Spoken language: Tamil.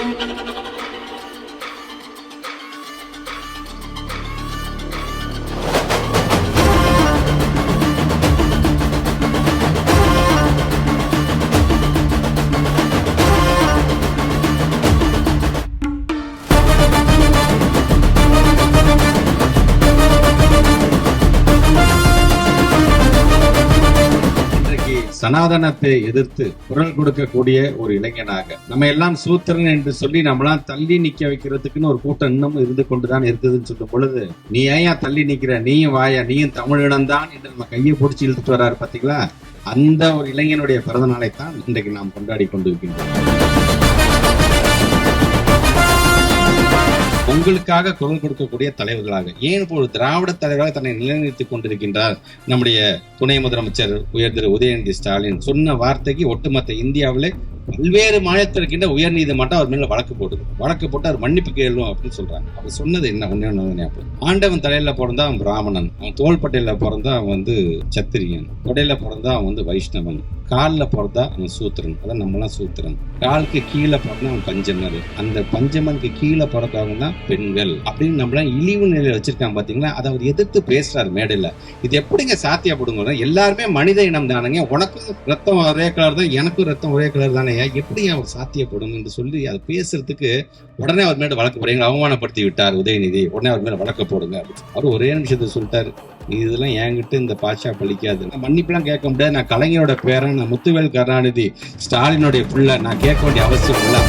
Thank you. சனாதனத்தை எதிர்த்து குரல் கொடுக்கக்கூடிய ஒரு இளைஞனாக. நம்ம எல்லாம் சூத்திரன் என்று சொல்லி நம்மளாம் தள்ளி நிக்க வைக்கிறதுக்குன்னு ஒரு கூட்டம் இன்னும் இருந்து கொண்டுதான் இருக்குதுன்னு சொல்லும் பொழுது நீ ஏயா தள்ளி நிக்கிற? நீயும் வாயா? நீயும் தமிழினம் தான் என்று நம்ம கையை பிடிச்சி இழுத்துட்டு வர்றாரு பாத்தீங்களா? அந்த ஒரு இளைஞனுடைய பிறந்த நாளை தான் இன்றைக்கு நாம் கொண்டாடி கொண்டிருக்கின்றோம். உங்களுக்காக குரல் கொடுக்கக்கூடிய தலைவர்களாக. ஏன் ஒரு திராவிட தலைவராக தன்னை நிலைநிறுத்திக் கொண்டிருக்கின்றார்? நம்முடைய துணை முதலமைச்சர் உயர் திரு உதயநிதி ஸ்டாலின் சொன்ன வார்த்தைக்கு ஒட்டுமொத்த இந்தியாவிலே பல்வேறு மாநிலத்தில் இருக்கின்ற உயர் நீதிமன்றம் அவர் மேல வழக்கு போடுது. வழக்கு போட்டு அவர் மன்னிப்பு கேளும் அப்படின்னு சொல்றாங்க. அவர் சொன்னது என்ன? ஒண்ணே ஒண்ணு ஆண்டவன் தலையில பிறந்தா அவன் பிராமணன். அவன் தோள்பட்டையில பிறந்தா அவன் வந்து சத்திரியன். தொடையில பிறந்தா அவன் வந்து வைஷ்ணவன். காலில் பிறந்தா அவன் சூத்திரன். அதான் நம்மளாம் சூத்திரன். காலுக்கு கீழே பிறந்தா அவன் பஞ்சமர். அந்த பஞ்சமனுக்கு கீழே பிறக்கிறவங்க தான் பெண்கள். அப்படின்னு நம்மளாம் இழிவு நிலையில் வச்சிருக்காங்க பார்த்தீங்களா அதை அவர் எதிர்த்து பேசுறாரு மேடையில். இது எப்படிங்க சாத்தியப்படுங்க எல்லாருமே மனித இனம் தானுங்க. உனக்கும் ரத்தம் ஒரே கலர் தான் எனக்கும் ரத்தம் ஒரே கலர் தானே எப்படி அவர் சாத்தியப்படும் என்று சொல்லி அதை பேசுறதுக்கு உடனே அவர் மேல வழக்கு போடுங்க அவமானப்படுத்தி விட்டார் உதயநிதி. உடனே அவர் மேல வழக்கு போடுங்க அவர் ஒரே நிமிஷத்தை சொல்லிட்டாரு. இதெல்லாம் என்கிட்ட இந்த பாஷா பழிக்காது. மன்னிப்பெல்லாம் கேட்க முடியாது. நான் கலைஞரோட பேரன் நான் முத்துவேல் கருணாநிதி ஸ்டாலினுடைய பிள்ளை. நான் கேட்க வேண்டிய அவசியம் இல்லை.